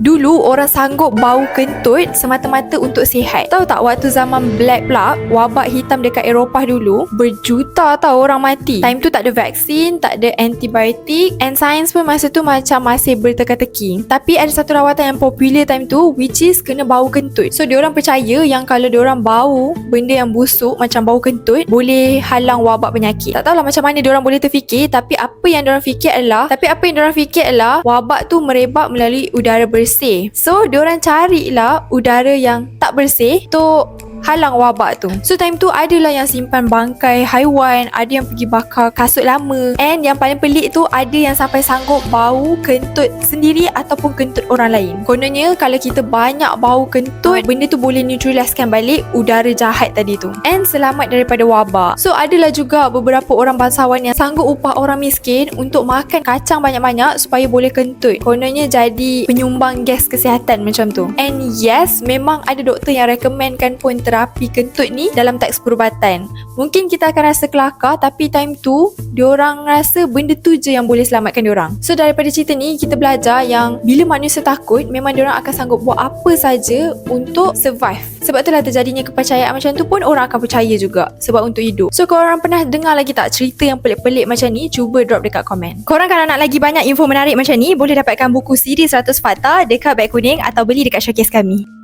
Dulu orang sanggup bau kentut semata-mata untuk sihat. Tahu tak waktu zaman Black Plague, wabak hitam dekat Eropah dulu, berjuta tau orang mati. Time tu tak ada vaksin, tak ada antibiotik and science pun masa tu macam masih berteka-teki. Tapi ada satu rawatan yang popular time tu which is kena bau kentut. So diorang percaya yang kalau diorang bau benda yang busuk macam bau kentut boleh halang wabak penyakit. Tak tahulah macam mana diorang boleh terfikir tapi apa yang diorang fikir adalah tapi apa yang diorang fikir adalah wabak tu merebak melalui udara bersih. So diorang carilah udara yang tak bersih. Untuk halang wabak tu. So time tu adalah yang simpan bangkai haiwan, ada yang pergi bakar kasut lama and yang paling pelik tu ada yang sampai sanggup bau kentut sendiri ataupun kentut orang lain. Kononnya kalau kita banyak bau kentut, benda tu boleh neutraliskan balik udara jahat tadi tu and selamat daripada wabak. So adalah juga beberapa orang bangsawan yang sanggup upah orang miskin untuk makan kacang banyak-banyak supaya boleh kentut. Kononnya jadi penyumbang gas kesihatan macam tu. And yes, memang ada doktor yang recommendkan pun terapi kentut ni dalam teks perubatan. Mungkin kita akan rasa kelakar tapi time tu diorang rasa benda tu je yang boleh selamatkan diorang. So daripada cerita ni kita belajar yang bila manusia takut memang diorang akan sanggup buat apa saja untuk survive. Sebab itulah terjadinya kepercayaan macam tu pun orang akan percaya juga sebab untuk hidup. So korang pernah dengar lagi tak cerita yang pelik-pelik macam ni? Cuba drop dekat komen. Korang kalau nak lagi banyak info menarik macam ni boleh dapatkan buku siri 100 Fakta dekat beg kuning atau beli dekat showcase kami.